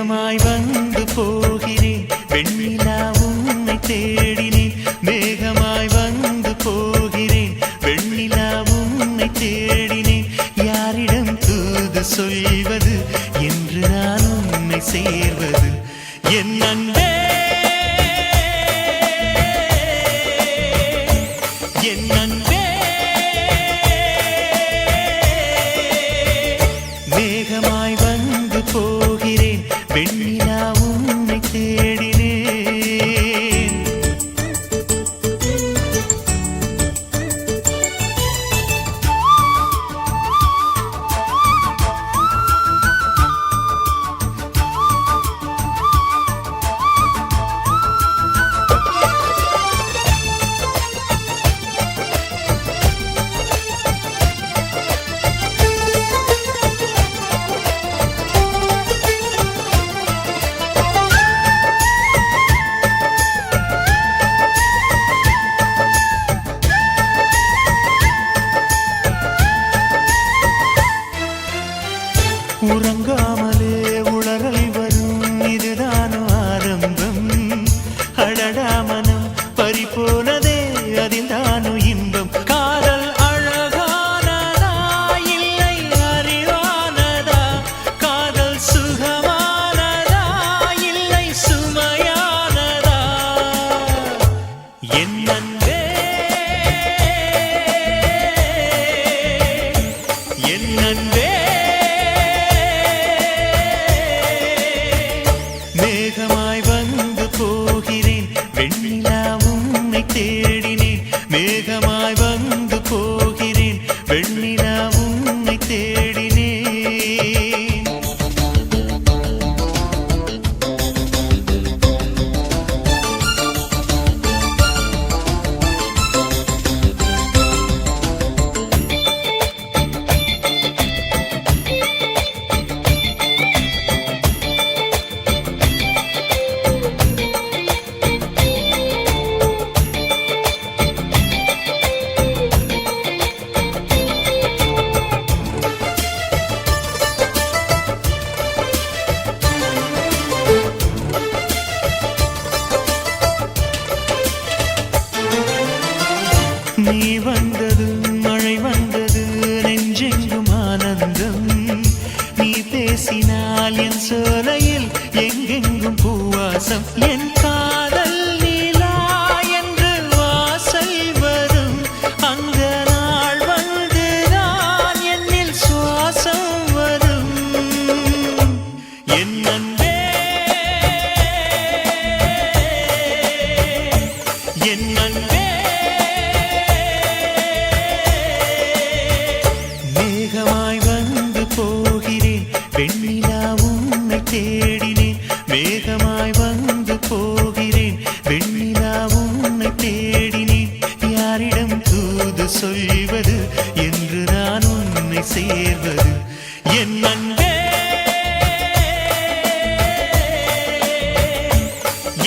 மேகமாய் வந்து போகிறேன். வெண்ணிலா உன்னை தேடினேன். மேகமாய் வந்து போகிறேன். வெண்ணிலா உன்னை தேடினேன். யாரிடம் தூது சொல்வது? என்று நான் உன்னை சேர்வது. என் அன்பே என் அன்பே. போகிறேன் உறங்காமலே உளறல் வரும். இதுதான் ஆரம்பம். அடடா மனம் பறி போனதே அதில் தானு இன்பம். காதல் அழகானதா இல்லை அறிவானதா? காதல் சுகமானதா இல்லை சுமையானதா? என் என் மேகமாய் வந்து பேசினால் என் சோலையில் எங்கெங்கும் பூவாசம் என் தேடினேன். வேகமாய் வந்து போகிறேன். வெண்ணிலா உன்னை தேடினேன். யாரிடம் தூது சொல்வது? என்று நான் உன்னை சேர்வது. என் அன்பே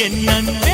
என் அன்பே.